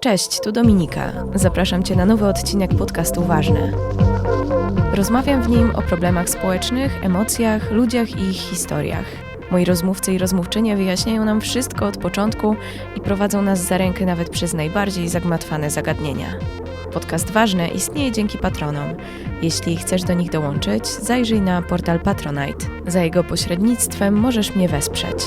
Cześć, tu Dominika. Zapraszam Cię na nowy odcinek podcastu Ważne. Rozmawiam w nim o problemach społecznych, emocjach, ludziach i ich historiach. Moi rozmówcy i rozmówczynie wyjaśniają nam wszystko od początku i prowadzą nas za rękę nawet przez najbardziej zagmatwane zagadnienia. Podcast Ważne istnieje dzięki patronom. Jeśli chcesz do nich dołączyć, zajrzyj na portal Patronite. Za jego pośrednictwem możesz mnie wesprzeć.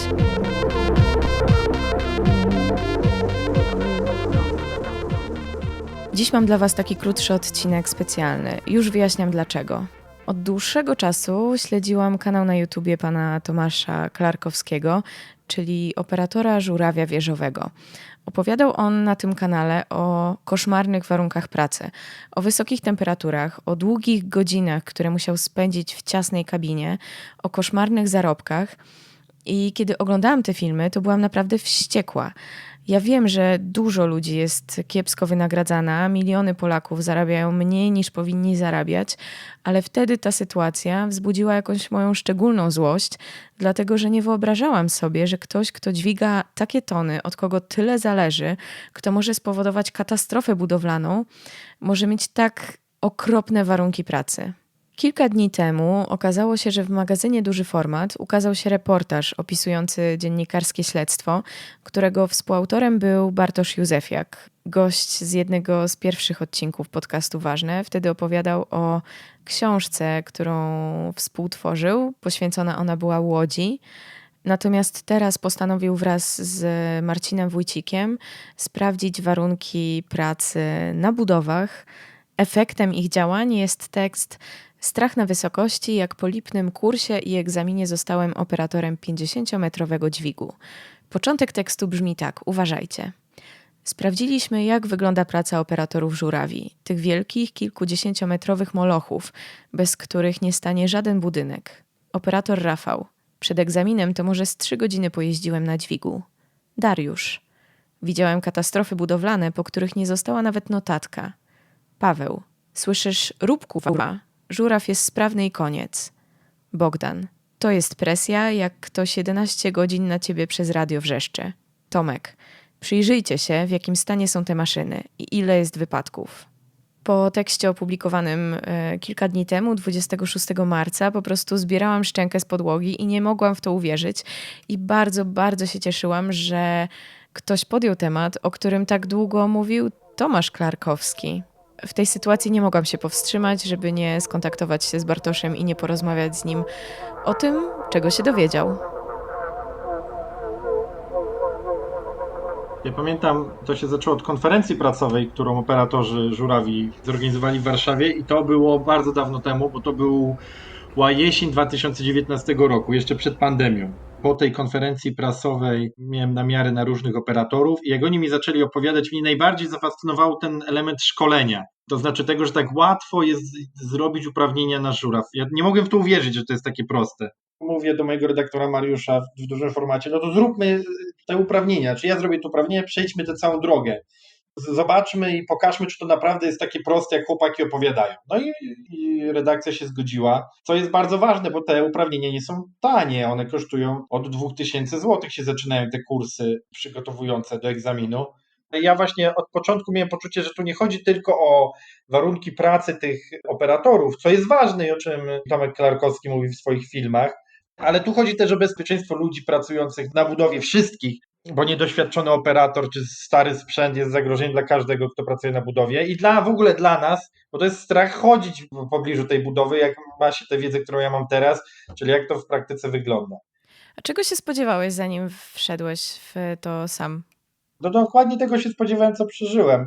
Dziś mam dla Was taki krótszy odcinek specjalny. Już wyjaśniam dlaczego. Od dłuższego czasu śledziłam kanał na YouTubie pana Tomasza Klarkowskiego, czyli operatora żurawia wieżowego. Opowiadał on na tym kanale o koszmarnych warunkach pracy, o wysokich temperaturach, o długich godzinach, które musiał spędzić w ciasnej kabinie, o koszmarnych zarobkach. I kiedy oglądałam te filmy, to byłam naprawdę wściekła. Ja wiem, że dużo ludzi jest kiepsko wynagradzana, miliony Polaków zarabiają mniej niż powinni zarabiać, ale wtedy ta sytuacja wzbudziła jakąś moją szczególną złość, dlatego że nie wyobrażałam sobie, że ktoś, kto dźwiga takie tony, od kogo tyle zależy, kto może spowodować katastrofę budowlaną, może mieć tak okropne warunki pracy. Kilka dni temu okazało się, że w magazynie Duży Format ukazał się reportaż opisujący dziennikarskie śledztwo, którego współautorem był Bartosz Józefiak, gość z jednego z pierwszych odcinków podcastu Ważne. Wtedy opowiadał o książce, którą współtworzył. Poświęcona ona była Łodzi. Natomiast teraz postanowił wraz z Marcinem Wójcikiem sprawdzić warunki pracy na budowach. Efektem ich działań jest tekst Strach na wysokości, jak po lipnym kursie i egzaminie zostałem operatorem 50-metrowego dźwigu. Początek tekstu brzmi tak: uważajcie. Sprawdziliśmy, jak wygląda praca operatorów żurawi, tych wielkich, kilkudziesięciometrowych molochów, bez których nie stanie żaden budynek. Operator Rafał. Przed egzaminem to może z trzy godziny pojeździłem na dźwigu. Dariusz. Widziałem katastrofy budowlane, po których nie została nawet notatka. Paweł. Słyszysz rób kuwa, żuraw jest sprawny i koniec. Bogdan. To jest presja, jak ktoś 11 godzin na ciebie przez radio wrzeszczy. Tomek. Przyjrzyjcie się, w jakim stanie są te maszyny i ile jest wypadków. Po tekście opublikowanym e, kilka dni temu, 26 marca, po prostu zbierałam szczękę z podłogi i nie mogłam w to uwierzyć. I bardzo, bardzo się cieszyłam, że ktoś podjął temat, o którym tak długo mówił Tomasz Klarkowski w tej sytuacji nie mogłam się powstrzymać, żeby nie skontaktować się z Bartoszem i nie porozmawiać z nim o tym, czego się dowiedział. Ja pamiętam, to się zaczęło od konferencji pracowej, którą operatorzy żurawi zorganizowali w Warszawie i to było bardzo dawno temu, bo to była jesień 2019 roku, jeszcze przed pandemią po tej konferencji prasowej miałem namiary na różnych operatorów i jak oni mi zaczęli opowiadać, mnie najbardziej zafascynował ten element szkolenia. To znaczy tego, że tak łatwo jest zrobić uprawnienia na żuraw. Ja nie mogłem w to uwierzyć, że to jest takie proste. Mówię do mojego redaktora Mariusza w dużym formacie, no to zróbmy te uprawnienia. Czy ja zrobię to uprawnienie, przejdźmy tę całą drogę zobaczmy i pokażmy, czy to naprawdę jest takie proste, jak chłopaki opowiadają. No i, i, redakcja się zgodziła, co jest bardzo ważne, bo te uprawnienia nie są tanie, one kosztują od 2000 zł się zaczynają te kursy przygotowujące do egzaminu. Ja właśnie od początku miałem poczucie, że tu nie chodzi tylko o warunki pracy tych operatorów, co jest ważne i o czym Tomek Klarkowski mówi w swoich filmach, ale tu chodzi też o bezpieczeństwo ludzi pracujących na budowie wszystkich, bo niedoświadczony operator czy stary sprzęt jest zagrożeniem dla każdego, kto pracuje na budowie i dla w ogóle dla nas, bo to jest strach chodzić w pobliżu tej budowy, jak ma się tę wiedzę, którą ja mam teraz, czyli jak to w praktyce wygląda. A czego się spodziewałeś, zanim wszedłeś w to sam? No dokładnie tego się spodziewałem, co przeżyłem.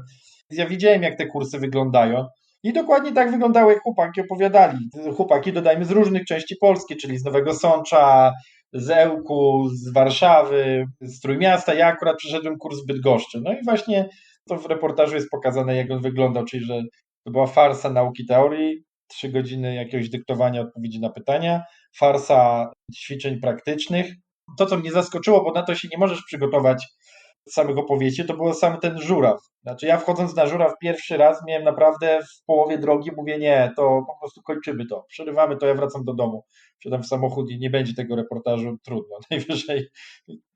Ja widziałem, jak te kursy wyglądają. I dokładnie tak wyglądały, jak chłopaki opowiadali. Chłopaki, dodajmy, z różnych części Polski, czyli z Nowego Sącza, z Ełku, z Warszawy, z Trójmiasta. Ja akurat przeszedłem kurs w Bydgoszczy. No i właśnie to w reportażu jest pokazane, jak on wyglądał, czyli że to była farsa nauki teorii, trzy godziny jakiegoś dyktowania odpowiedzi na pytania, farsa ćwiczeń praktycznych. To, co mnie zaskoczyło, bo na to się nie możesz przygotować samych opowieści, to był sam ten żuraw. Znaczy ja wchodząc na żuraw pierwszy raz miałem naprawdę w połowie drogi, mówię nie, to po prostu kończymy to, przerywamy to, ja wracam do domu, wsiadam w samochód i nie będzie tego reportażu, trudno, najwyżej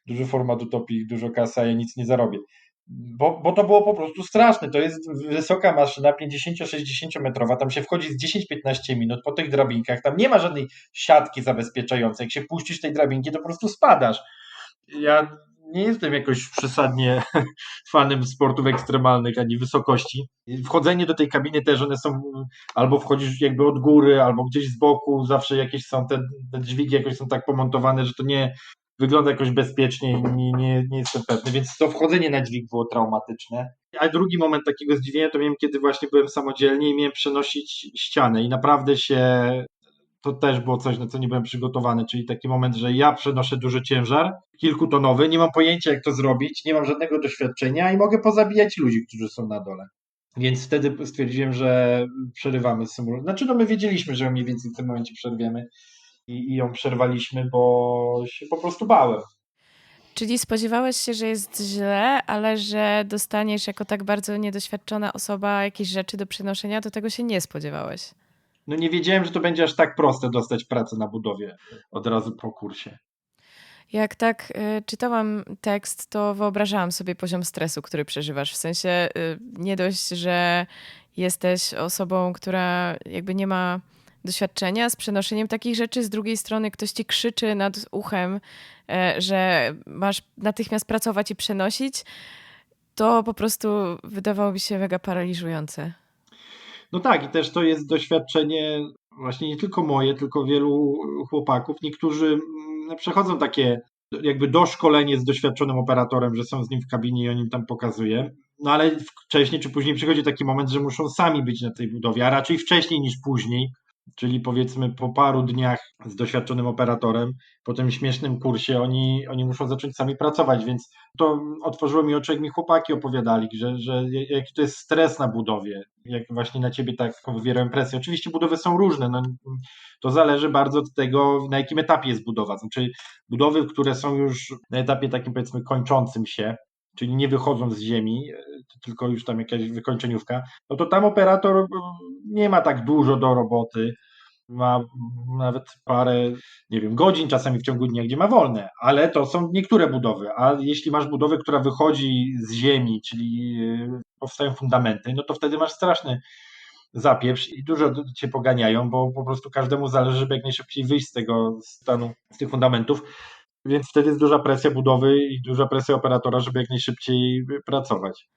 duży format utopii, dużo kasy, a ja nic nie zarobię. bo, bo to było po prostu straszne. To jest wysoka maszyna, 50-60 metrowa, tam się wchodzi z 10-15 minut po tych drabinkach, tam nie ma żadnej siatki zabezpieczającej. Jak się puścisz tej drabinki, to po prostu spadasz. Ja nie jestem jakoś przesadnie fanem sportów ekstremalnych ani wysokości. Wchodzenie do tej kabiny też, one są albo wchodzisz jakby od góry, albo gdzieś z boku, zawsze jakieś są te, te dźwigi jakoś są tak pomontowane, że to nie wygląda jakoś bezpiecznie i nie, nie, nie jestem pewny, więc to wchodzenie na dźwig było traumatyczne. A drugi moment takiego zdziwienia to miałem, kiedy właśnie byłem samodzielnie i miałem przenosić ścianę i naprawdę się to też było coś, na co nie byłem przygotowany, czyli taki moment, że ja przenoszę duży ciężar, kilkutonowy, nie mam pojęcia jak to zrobić, nie mam żadnego doświadczenia i mogę pozabijać ludzi, którzy są na dole. Więc wtedy stwierdziłem, że przerywamy symulację. Znaczy, no my wiedzieliśmy, że mniej więcej w tym momencie przerwiemy i, i ją przerwaliśmy, bo się po prostu bałem. Czyli spodziewałeś się, że jest źle, ale że dostaniesz jako tak bardzo niedoświadczona osoba jakieś rzeczy do przenoszenia, to tego się nie spodziewałeś. No nie wiedziałem, że to będzie aż tak proste dostać pracę na budowie od razu po kursie. Jak tak y, czytałam tekst, to wyobrażałam sobie poziom stresu, który przeżywasz. W sensie y, nie dość, że jesteś osobą, która jakby nie ma doświadczenia z przenoszeniem takich rzeczy, z drugiej strony ktoś ci krzyczy nad uchem, y, że masz natychmiast pracować i przenosić, to po prostu wydawało mi się mega paraliżujące. No tak, i też to jest doświadczenie właśnie nie tylko moje, tylko wielu chłopaków. Niektórzy mm, przechodzą takie jakby doszkolenie z doświadczonym operatorem, że są z nim w kabinie i on im tam pokazuje. No ale wcześniej czy później przychodzi taki moment, że muszą sami być na tej budowie, a raczej wcześniej niż później, czyli powiedzmy po paru dniach z doświadczonym operatorem, po tym śmiesznym kursie oni, oni muszą zacząć sami pracować, więc to otworzyło mi oczy, jak mi chłopaki opowiadali, że, że jaki to jest stres na budowie, jak właśnie na ciebie tak wywierają presję. Oczywiście budowy są różne, no, to zależy bardzo od tego, na jakim etapie jest budowa. Znaczy budowy, które są już na etapie takim powiedzmy kończącym się, czyli nie wychodzą z ziemi, tylko już tam jakaś wykończeniówka, no to tam operator nie ma tak dużo do roboty, ma nawet parę, nie wiem, godzin czasami w ciągu dnia, gdzie ma wolne, ale to są niektóre budowy, a jeśli masz budowę, która wychodzi z ziemi, czyli e, powstają fundamenty, no to wtedy masz straszny zapieprz i dużo cię poganiają, bo po prostu każdemu zależy, żeby jak najszybciej wyjść z tego stanu, z tych fundamentów, więc wtedy jest duża presja budowy i duża presja operatora, żeby jak najszybciej pracować.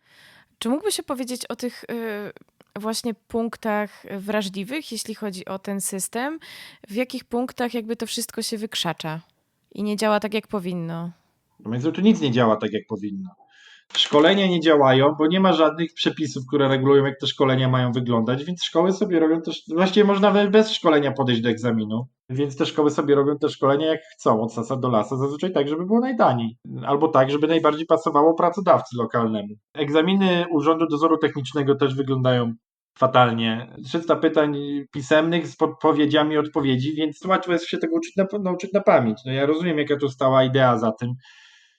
Czy mógłbyś opowiedzieć o tych y, właśnie punktach wrażliwych, jeśli chodzi o ten system? W jakich punktach jakby to wszystko się wykrzacza i nie działa tak, jak powinno? No więc tu nic nie działa tak, jak powinno. Szkolenia nie działają, bo nie ma żadnych przepisów, które regulują, jak te szkolenia mają wyglądać, więc szkoły sobie robią też, właściwie można nawet bez szkolenia podejść do egzaminu, więc te szkoły sobie robią te szkolenia jak chcą, od sasa do lasa, zazwyczaj tak, żeby było najtaniej, albo tak, żeby najbardziej pasowało pracodawcy lokalnemu. Egzaminy Urzędu Dozoru Technicznego też wyglądają fatalnie. 300 pytań pisemnych z podpowiedziami odpowiedzi, więc łatwo jest się tego uczyć na, nauczyć na pamięć. No ja rozumiem, jaka tu stała idea za tym,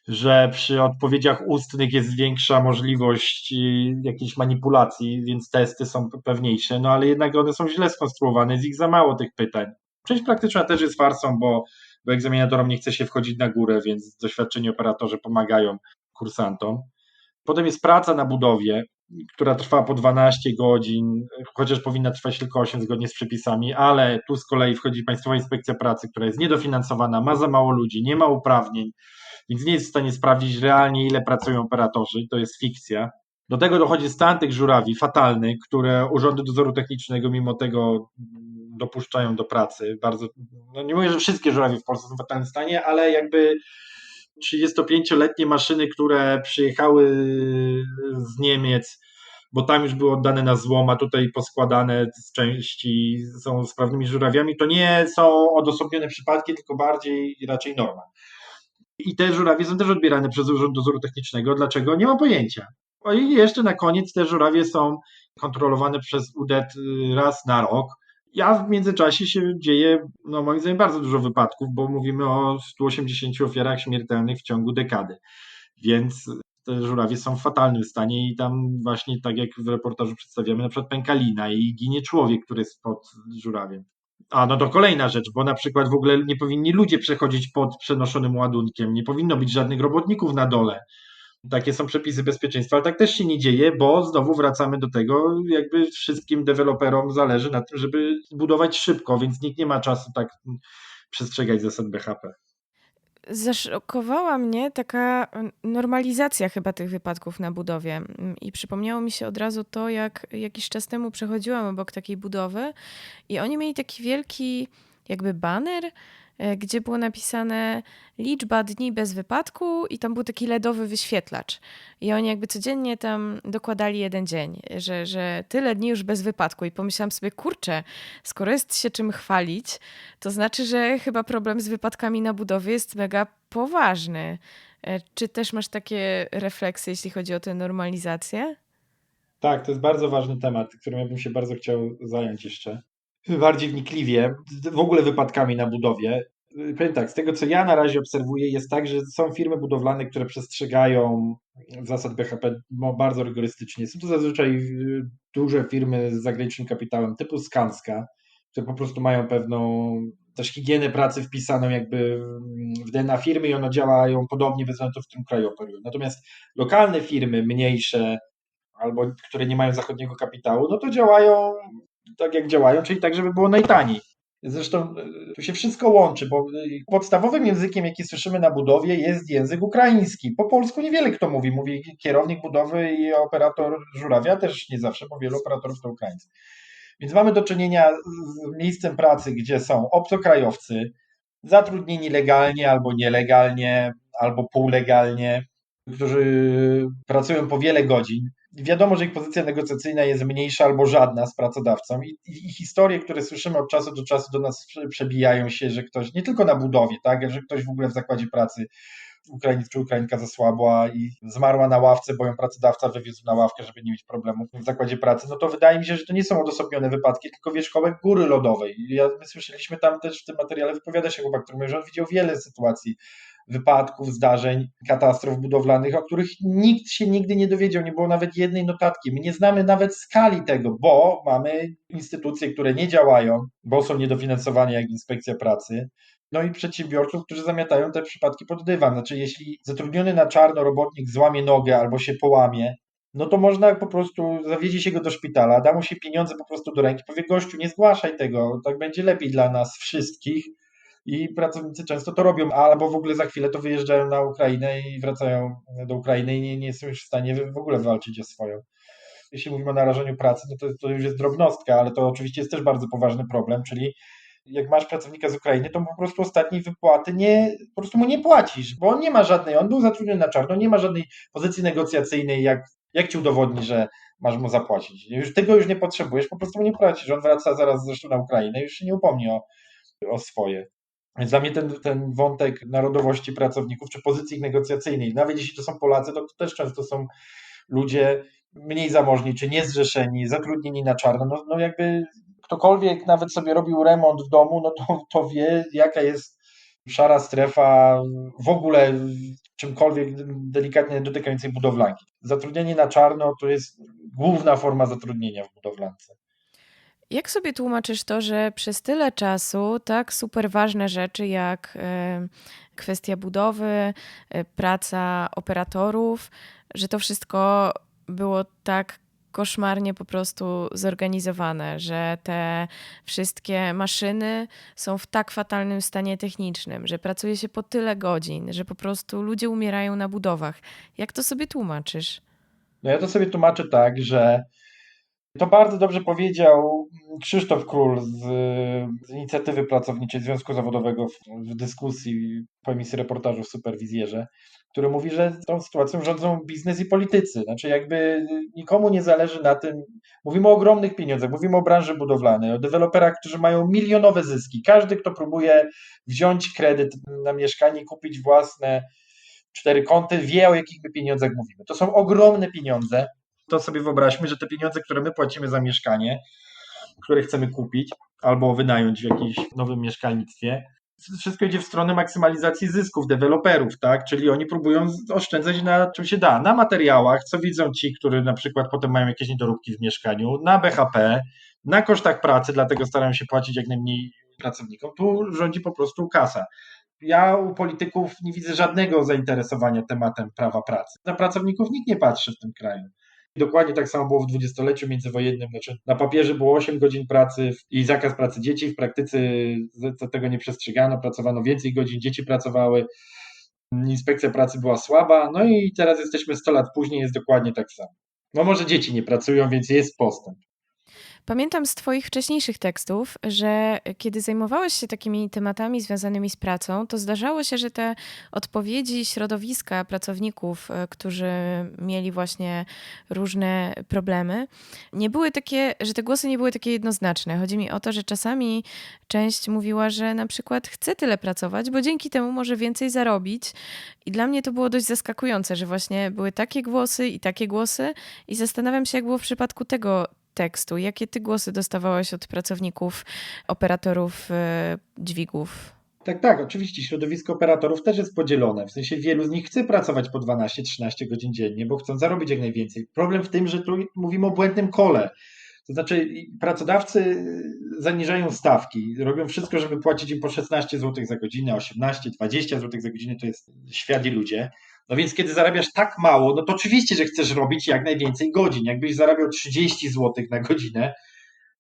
że przy odpowiedziach ustnych jest większa możliwość jakiejś manipulacji, więc testy są pewniejsze, no ale jednak one są źle skonstruowane, jest ich za mało tych pytań. Część praktyczna też jest farsą, bo, bo egzaminatorom nie chce się wchodzić na górę, więc doświadczeni operatorzy pomagają kursantom. Potem jest praca na budowie, która trwa po 12 godzin, chociaż powinna trwać tylko 8 zgodnie z przepisami, ale tu z kolei wchodzi Państwowa Inspekcja Pracy, która jest niedofinansowana, ma za mało ludzi, nie ma uprawnień, więc nie jest w stanie sprawdzić realnie, ile pracują operatorzy, to jest fikcja. Do tego dochodzi stan tych żurawi fatalny, które urządy dozoru technicznego mimo tego dopuszczają do pracy. Bardzo, no nie mówię, że wszystkie żurawie w Polsce są w fatalnym stanie, ale jakby 35-letnie maszyny, które przyjechały z Niemiec, bo tam już były oddane na złom, a tutaj poskładane z części są sprawnymi żurawiami, to nie są odosobnione przypadki, tylko bardziej raczej norma. I te żurawie są też odbierane przez Urząd Dozoru Technicznego. Dlaczego? Nie mam pojęcia. I jeszcze na koniec te żurawie są kontrolowane przez UDET y, raz na rok. Ja w międzyczasie się dzieje, no moim zdaniem, bardzo dużo wypadków, bo mówimy o 180 ofiarach śmiertelnych w ciągu dekady. Więc te żurawie są w fatalnym stanie i tam właśnie tak jak w reportażu przedstawiamy, na przykład pękalina i ginie człowiek, który jest pod żurawiem. A no to kolejna rzecz, bo na przykład w ogóle nie powinni ludzie przechodzić pod przenoszonym ładunkiem, nie powinno być żadnych robotników na dole. Takie są przepisy bezpieczeństwa, ale tak też się nie dzieje, bo znowu wracamy do tego, jakby wszystkim deweloperom zależy na tym, żeby budować szybko, więc nikt nie ma czasu tak przestrzegać zasad BHP. Zaszokowała mnie taka normalizacja chyba tych wypadków na budowie. I przypomniało mi się od razu to, jak jakiś czas temu przechodziłam obok takiej budowy i oni mieli taki wielki jakby baner, gdzie było napisane liczba dni bez wypadku i tam był taki LEDowy wyświetlacz. I oni jakby codziennie tam dokładali jeden dzień, że, że tyle dni już bez wypadku. I pomyślałam sobie, kurczę, skoro jest się czym chwalić, to znaczy, że chyba problem z wypadkami na budowie jest mega poważny. E, czy też masz takie refleksje, jeśli chodzi o tę normalizację? Tak, to jest bardzo ważny temat, którym ja bym się bardzo chciał zająć jeszcze bardziej wnikliwie, w ogóle wypadkami na budowie. Powiem tak, z tego co ja na razie obserwuję, jest tak, że są firmy budowlane, które przestrzegają zasad BHP bardzo rygorystycznie. Są to zazwyczaj y, duże firmy z zagranicznym kapitałem typu Skanska, które po prostu mają pewną też higienę pracy wpisaną jakby w DNA firmy i one działają podobnie bez względu w którym kraju operują. Natomiast lokalne firmy, mniejsze albo które nie mają zachodniego kapitału, no to działają tak jak działają, czyli tak, żeby było najtaniej. Zresztą e, tu się wszystko łączy, bo e, podstawowym językiem, jaki słyszymy na budowie, jest język ukraiński. Po polsku niewiele kto mówi. Mówi kierownik budowy i operator żurawia, też nie zawsze, bo wielu operatorów to Ukraińcy. Więc mamy do czynienia z miejscem pracy, gdzie są obcokrajowcy, zatrudnieni legalnie albo nielegalnie, albo półlegalnie, którzy pracują po wiele godzin wiadomo, że ich pozycja negocjacyjna jest mniejsza albo żadna z pracodawcą i, i, historie, które słyszymy od czasu do czasu do nas przebijają się, że ktoś, nie tylko na budowie, tak, że ktoś w ogóle w zakładzie pracy Ukrainiec czy Ukrainka zasłabła i zmarła na ławce, bo ją pracodawca wywiózł na ławkę, żeby nie mieć problemów w zakładzie pracy, no to wydaje mi się, że to nie są odosobnione wypadki, tylko wierzchołek góry lodowej. Ja, my słyszeliśmy tam też w tym materiale, wypowiada się chłopak, który mówi, że on widział wiele sytuacji wypadków, zdarzeń, katastrof budowlanych, o których nikt się nigdy nie dowiedział, nie było nawet jednej notatki. My nie znamy nawet skali tego, bo mamy instytucje, które nie działają, bo są niedofinansowane jak inspekcja pracy, no i przedsiębiorców, którzy zamiatają te przypadki pod dywan. Znaczy, jeśli zatrudniony na czarno robotnik złamie nogę albo się połamie, no to można po prostu, zawiedzie się go do szpitala, da mu się pieniądze po prostu do ręki, powie gościu, nie zgłaszaj tego, tak będzie lepiej dla nas wszystkich, i pracownicy często to robią, albo w ogóle za chwilę to wyjeżdżają na Ukrainę i wracają do Ukrainy i nie, nie są już w stanie w ogóle walczyć o swoją. Jeśli mówimy o narażeniu pracy, no to, to już jest drobnostka, ale to oczywiście jest też bardzo poważny problem, czyli jak masz pracownika z Ukrainy, to po prostu ostatniej wypłaty nie, po prostu mu nie płacisz, bo on nie ma żadnej, on był zatrudniony na czarno, nie ma żadnej pozycji negocjacyjnej, jak, jak ci udowodni, że masz mu zapłacić. Już tego już nie potrzebujesz, po prostu mu nie płacisz. On wraca zaraz zresztą na Ukrainę już się nie upomni o, o swoje. Więc dla mnie ten, ten wątek narodowości pracowników, czy pozycji negocjacyjnej, nawet jeśli to są Polacy, to, to też często są ludzie mniej zamożni, czy niezrzeszeni, zatrudnieni na czarno, no, no jakby ktokolwiek nawet sobie robił remont w domu, no to, to wie, jaka jest szara strefa w ogóle czymkolwiek delikatnie dotykającej budowlanki. Zatrudnienie na czarno to jest główna forma zatrudnienia w budowlance. Jak sobie tłumaczysz to, że przez tyle czasu tak super ważne rzeczy jak kwestia budowy, e, praca operatorów, że to wszystko było tak koszmarnie po prostu zorganizowane, że te wszystkie maszyny są w tak fatalnym stanie technicznym, że pracuje się po tyle godzin, że po prostu ludzie umierają na budowach. Jak to sobie tłumaczysz? No ja to sobie tłumaczę tak, że to bardzo dobrze powiedział Krzysztof Król z, z inicjatywy pracowniczej Związku Zawodowego w, w dyskusji po emisji reportażu w Superwizjerze, który mówi, że tą sytuacją rządzą biznes i politycy. Znaczy jakby nikomu nie zależy na tym, mówimy o ogromnych pieniądzach, mówimy o branży budowlanej, o deweloperach, którzy mają milionowe zyski. Każdy, kto próbuje wziąć kredyt na mieszkanie, kupić własne cztery kąty, wie o jakich my pieniądzach mówimy. To są ogromne pieniądze, to sobie wyobraźmy, że te pieniądze, które my płacimy za mieszkanie, które chcemy kupić albo wynająć w jakimś nowym mieszkalnictwie, wszystko idzie w stronę maksymalizacji zysków deweloperów, tak? Czyli oni próbują oszczędzać na czym się da, na materiałach, co widzą ci, którzy na przykład potem mają jakieś niedoróbki w mieszkaniu, na BHP, na kosztach pracy, dlatego starają się płacić jak najmniej pracownikom. Tu rządzi po prostu kasa. Ja u polityków nie widzę żadnego zainteresowania tematem prawa pracy. Na pracowników nikt nie patrzy w tym kraju. Dokładnie tak samo było w dwudziestoleciu międzywojennym. Znaczy, na papierze było 8 godzin pracy i zakaz pracy dzieci. W praktyce tego nie przestrzegano, pracowano więcej godzin, dzieci pracowały. Inspekcja pracy była słaba. No i teraz jesteśmy 100 lat później, jest dokładnie tak samo. No może dzieci nie pracują, więc jest postęp. Pamiętam z Twoich wcześniejszych tekstów, że kiedy zajmowałeś się takimi tematami związanymi z pracą, to zdarzało się, że te odpowiedzi środowiska pracowników, e, którzy mieli właśnie różne problemy, nie były takie, że te głosy nie były takie jednoznaczne. Chodzi mi o to, że czasami część mówiła, że na przykład chce tyle pracować, bo dzięki temu może więcej zarobić. I dla mnie to było dość zaskakujące, że właśnie były takie głosy i takie głosy. I zastanawiam się, jak było w przypadku tego tekstu. Jakie ty głosy dostawałaś od pracowników, operatorów e, dźwigów? Tak, tak, oczywiście środowisko operatorów też jest podzielone. W sensie wielu z nich chce pracować po 12-13 godzin dziennie, bo chcą zarobić jak najwięcej. Problem w tym, że tu mówimy o błędnym kole. To znaczy, pracodawcy zaniżają stawki, robią wszystko, żeby płacić im po 16 zł za godzinę, 18, 20 zł za godzinę, to jest świat i ludzie. No więc kiedy zarabiasz tak mało, no to oczywiście, że chcesz robić jak najwięcej godzin. Jakbyś zarabiał 30 zł na godzinę,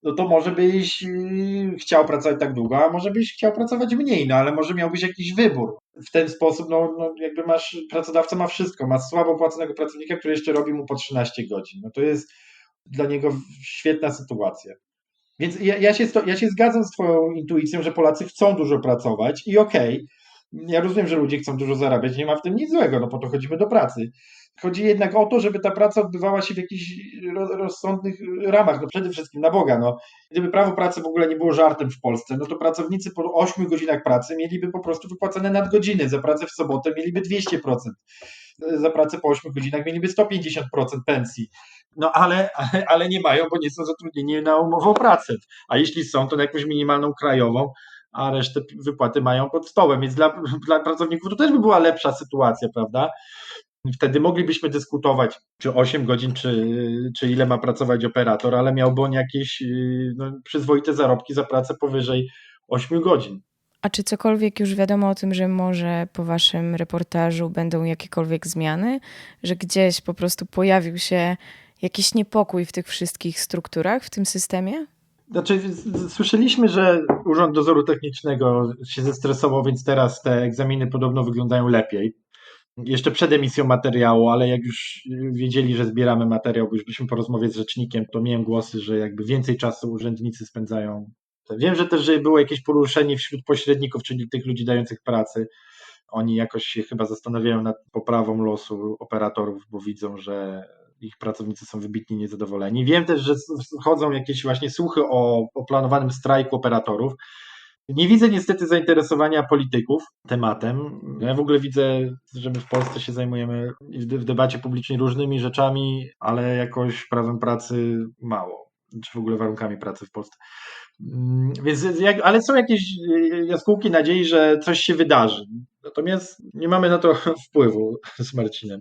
no to może byś yy, chciał pracować tak długo, a może byś chciał pracować mniej, no ale może miałbyś jakiś wybór. W ten sposób, no, no jakby masz, pracodawca ma wszystko, ma słabo płaconego pracownika, który jeszcze robi mu po 13 godzin. No to jest dla niego świetna sytuacja. Więc ja, ja, się, ja się zgadzam z Twoją intuicją, że Polacy chcą dużo pracować i okej, okay, ja rozumiem, że ludzie chcą dużo zarabiać, nie ma w tym nic złego, no po to chodzimy do pracy. Chodzi jednak o to, żeby ta praca odbywała się w jakichś rozsądnych ramach, no przede wszystkim na Boga. No. Gdyby prawo pracy w ogóle nie było żartem w Polsce, no to pracownicy po 8 godzinach pracy mieliby po prostu wypłacone nadgodziny, za pracę w sobotę mieliby 200%, za pracę po 8 godzinach mieliby 150% pensji. No ale, ale nie mają, bo nie są zatrudnieni na umowę o pracę. A jeśli są, to na jakąś minimalną krajową, a resztę wypłaty mają pod stołem, więc dla, dla pracowników to też by była lepsza sytuacja, prawda? Wtedy moglibyśmy dyskutować, czy 8 godzin, czy, czy ile ma pracować operator, ale miałby on jakieś no, przyzwoite zarobki za pracę powyżej 8 godzin. A czy cokolwiek już wiadomo o tym, że może po waszym reportażu będą jakiekolwiek zmiany? Że gdzieś po prostu pojawił się jakiś niepokój w tych wszystkich strukturach, w tym systemie? Znaczy, słyszeliśmy, że Urząd Dozoru Technicznego się zestresował, więc teraz te egzaminy podobno wyglądają lepiej. Jeszcze przed emisją materiału, ale jak już wiedzieli, że zbieramy materiał, bo już byliśmy po rozmowie z rzecznikiem, to miałem głosy, że jakby więcej czasu urzędnicy spędzają. Wiem, że też że było jakieś poruszenie wśród pośredników, czyli tych ludzi dających pracy. Oni jakoś się chyba zastanawiają nad poprawą losu operatorów, bo widzą, że ich pracownicy są wybitnie niezadowoleni. Wiem też, że chodzą jakieś właśnie słuchy o, o planowanym strajku operatorów. Nie widzę niestety zainteresowania polityków tematem. Ja w ogóle widzę, że my w Polsce się zajmujemy w debacie publicznej różnymi rzeczami, ale jakoś prawem pracy mało, czy w ogóle warunkami pracy w Polsce. Mm, więc, ale są jakieś jaskółki nadziei, że coś się wydarzy. Natomiast nie mamy na to wpływu z Marcinem.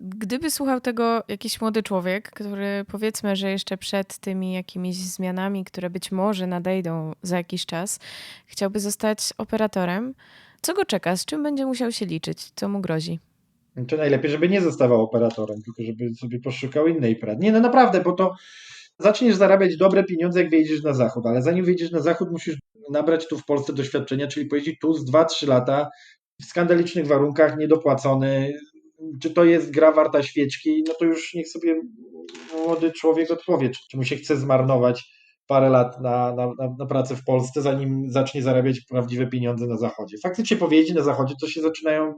Gdyby słuchał tego jakiś młody człowiek, który powiedzmy, że jeszcze przed tymi jakimiś zmianami, które być może nadejdą za jakiś czas, chciałby zostać operatorem, co go czeka? Z czym będzie musiał się liczyć? Co mu grozi? Czy najlepiej, żeby nie zostawał operatorem, tylko żeby sobie poszukał innej pracy. Nie, no naprawdę, bo to zaczniesz zarabiać dobre pieniądze, jak wyjedziesz na zachód, ale zanim wyjedziesz na zachód, musisz nabrać tu w Polsce doświadczenia, czyli pojeździć tu z 2-3 lata w skandalicznych warunkach, niedopłacony, czy to jest gra warta świeczki, no to już niech sobie młody człowiek odpowie, czy, mu się chce zmarnować parę lat na, na, na, pracę w Polsce, zanim zacznie zarabiać prawdziwe pieniądze na Zachodzie. Faktycznie powiedzieć na Zachodzie to się zaczynają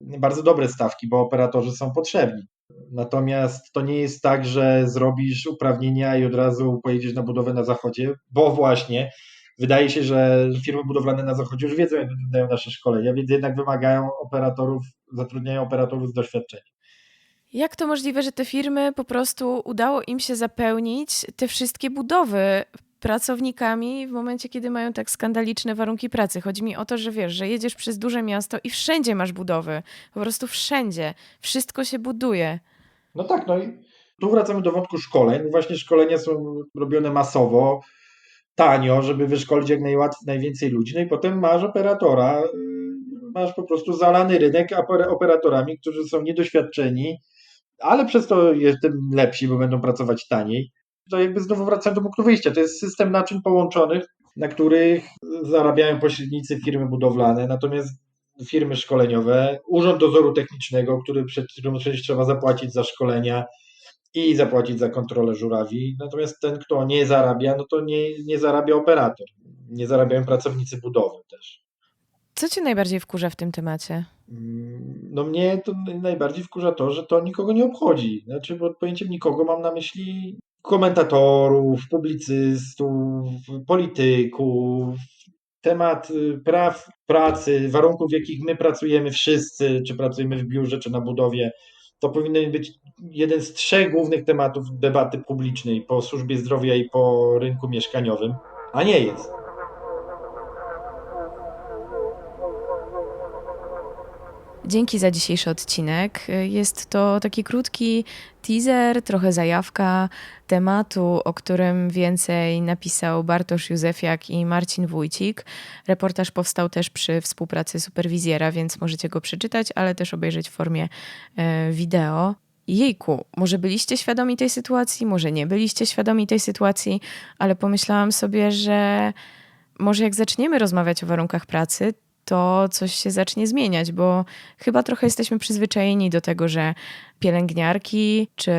bardzo dobre stawki, bo operatorzy są potrzebni. Natomiast to nie jest tak, że zrobisz uprawnienia i od razu pojedziesz na budowę na Zachodzie, bo właśnie wydaje się, że firmy budowlane na Zachodzie już wiedzą, jak wyglądają nasze szkolenia, więc jednak wymagają operatorów zatrudniają operatorów z doświadczeniem. Jak to możliwe, że te firmy po prostu udało im się zapełnić te wszystkie budowy pracownikami w momencie, kiedy mają tak skandaliczne warunki pracy? Chodzi mi o to, że wiesz, że jedziesz przez duże miasto i wszędzie masz budowy. Po prostu wszędzie. Wszystko się buduje. No tak, no i tu wracamy do wątku szkoleń. Właśnie szkolenia są robione masowo tanio, żeby wyszkolić jak najłatwiej, najwięcej ludzi, no i potem masz operatora, y, masz po prostu zalany rynek oper- operatorami, którzy są niedoświadczeni, ale przez to jestem lepsi, bo będą pracować taniej. To jakby znowu wracam do punktu wyjścia. To jest system naczyń połączonych, na których zarabiają pośrednicy firmy budowlane, natomiast firmy szkoleniowe, Urząd Dozoru Technicznego, który przed którym przecież trzeba zapłacić za szkolenia i zapłacić za kontrolę żurawi. Natomiast ten, kto nie zarabia, no to nie, nie zarabia operator. Nie zarabiają pracownicy budowy też. Co cię najbardziej wkurza w tym temacie? Mm, No mnie to najbardziej wkurza to, że to nikogo nie obchodzi. Znaczy, pod pojęciem nikogo mam na myśli komentatorów, publicystów, polityków. Temat y, praw pracy, warunków, w jakich my pracujemy wszyscy, czy pracujemy w biurze, czy na budowie, to powinien być jeden z trzech głównych tematów debaty publicznej po służbie zdrowia i po rynku mieszkaniowym, a nie jest. Dzięki za dzisiejszy odcinek. Jest to taki krótki teaser, trochę zajawka tematu, o którym więcej napisał Bartosz Józefiak i Marcin Wójcik. Reportaż powstał też przy współpracy superwizjera, więc możecie go przeczytać, ale też obejrzeć w formie e, wideo. Jejku, może byliście świadomi tej sytuacji, może nie byliście świadomi tej sytuacji, ale pomyślałam sobie, że może jak zaczniemy rozmawiać o warunkach pracy, to coś się zacznie zmieniać, bo chyba trochę jesteśmy przyzwyczajeni do tego, że pielęgniarki, czy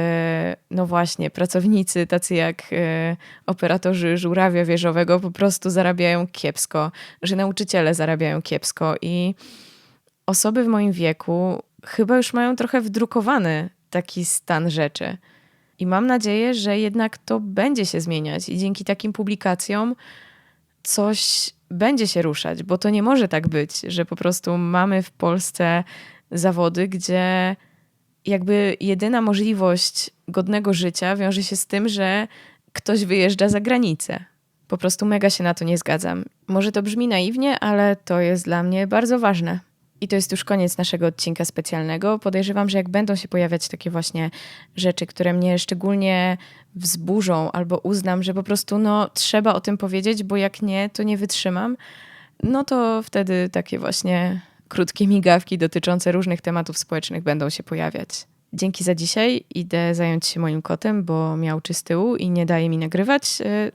no właśnie pracownicy tacy jak e, operatorzy żurawia wieżowego po prostu zarabiają kiepsko, że nauczyciele zarabiają kiepsko i osoby w moim wieku chyba już mają trochę wdrukowany taki stan rzeczy. I mam nadzieję, że jednak to będzie się zmieniać i dzięki takim publikacjom coś będzie się ruszać, bo to nie może tak być, że po prostu mamy w Polsce zawody, gdzie jakby jedyna możliwość godnego życia wiąże się z tym, że ktoś wyjeżdża za granicę. Po prostu mega się na to nie zgadzam. Może to brzmi naiwnie, ale to jest dla mnie bardzo ważne. I to jest już koniec naszego odcinka specjalnego. Podejrzewam, że jak będą się pojawiać takie właśnie rzeczy, które mnie szczególnie wzburzą, albo uznam, że po prostu no, trzeba o tym powiedzieć, bo jak nie, to nie wytrzymam, no to wtedy takie właśnie krótkie migawki dotyczące różnych tematów społecznych będą się pojawiać. Dzięki za dzisiaj. Idę zająć się moim kotem, bo miał z tyłu i nie daje mi nagrywać.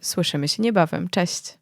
Słyszymy się niebawem. Cześć.